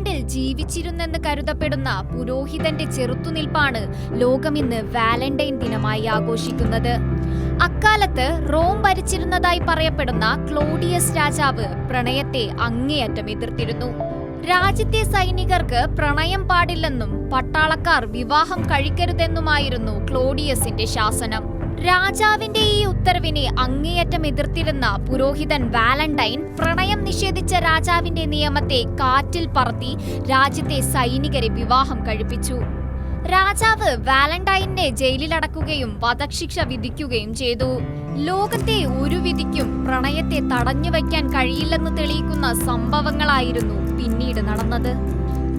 നൂറ്റാണ്ടിൽ ജീവിച്ചിരുന്നെന്ന് കരുതപ്പെടുന്ന പുരോഹിതന്റെ ചെറുത്തുനിൽപ്പാണ് ലോകമിന്ന് വാലന്റൈൻ ദിനമായി ആഘോഷിക്കുന്നത്. അക്കാലത്ത് റോം ഭരിച്ചിരുന്നതായി പറയപ്പെടുന്ന ക്ലോഡിയസ് രാജാവ് പ്രണയത്തെ അങ്ങേയറ്റം എതിർത്തിരുന്നു. രാജ്യത്തെ സൈനികർക്ക് പ്രണയം പാടില്ലെന്നും പട്ടാളക്കാർ വിവാഹം കഴിക്കരുതെന്നുമായിരുന്നു ക്ലോഡിയസിന്റെ ശാസനം. രാജാവിന്റെ ഈ ഉത്തരവിനെ അങ്ങേയറ്റം എതിർത്തിരുന്ന പുരോഹിതൻ വാലന്റൈൻ പ്രണയം നിഷേധിച്ച. രാജാവിന്റെ നിയമത്തെ കാറ്റിൽ പറത്തി രാജ്യത്തെ സൈനികരെ വിവാഹം കഴിപ്പിച്ചു. രാജാവ് വാലന്റൈനെ ജയിലിലടക്കുകയും വധശിക്ഷ വിധിക്കുകയും ചെയ്തു. ലോകത്തെ ഒരു വിധിക്കും പ്രണയത്തെ തടഞ്ഞു വയ്ക്കാൻ കഴിയില്ലെന്ന് തെളിയിക്കുന്ന സംഭവങ്ങളായിരുന്നു പിന്നീട് നടന്നത്.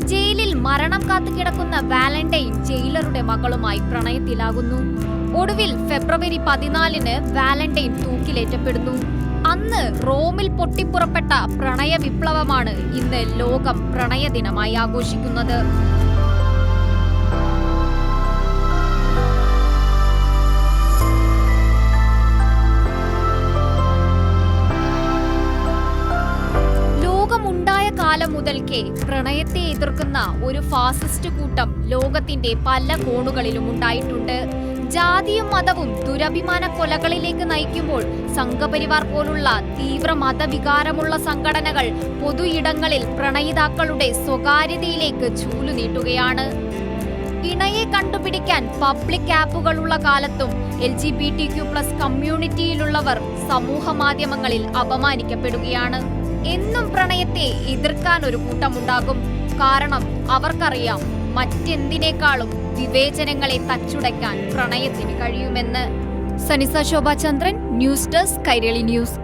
ജയിലിൽ മരണം കാത്തുകിടക്കുന്ന വാലന്റൈൻ ജയിലറുടെ മകളുമായി പ്രണയത്തിലാകുന്നു. ഒടുവിൽ ഫെബ്രുവരി പതിനാലിന് വാലന്റൈൻ തൂക്കിലേറ്റപ്പെടുന്നു. അന്ന് റോമിൽ പൊട്ടിപ്പുറപ്പെട്ട പ്രണയ വിപ്ലവമാണ് ഇന്ന് ലോകം പ്രണയ ദിനമായി ആഘോഷിക്കുന്നത്. മുതൽക്കേ പ്രണയത്തെ എതിർക്കുന്ന ഒരു ഫാസിസ്റ്റ് കൂട്ടം ലോകത്തിന്റെ പല കോണുകളിലും ഉണ്ടായിട്ടുണ്ട്. ജാതിയും മതവും ദുരഭിമാന കൊലകളിലേക്ക് നയിക്കുമ്പോൾ സംഘപരിവാർ പോലുള്ള തീവ്ര മതവികാരമുള്ള സംഘടനകൾ പൊതു ഇടങ്ങളിൽ പ്രണയിതാക്കളുടെ സ്വകാര്യതയിലേക്ക് ചൂലു നീട്ടുകയാണ്. ഇണയെ കണ്ടുപിടിക്കാൻ പബ്ലിക് ആപ്പുകളുള്ള കാലത്തും L G B T Q plus കമ്മ്യൂണിറ്റിയിലുള്ളവർ സമൂഹ മാധ്യമങ്ങളിൽ അപമാനിക്കപ്പെടുകയാണ്. എന്നും പ്രണയത്തെ എതിർക്കാൻ ഒരു കൂട്ടമുണ്ടാകും. കാരണം അവർക്കറിയാം മറ്റെന്തിനേക്കാളും വിവേചനങ്ങളെ തച്ചുടയ്ക്കാൻ പ്രണയത്തിന് കഴിയുമെന്ന് Sanisa Shobhachandran news desk Kairali news.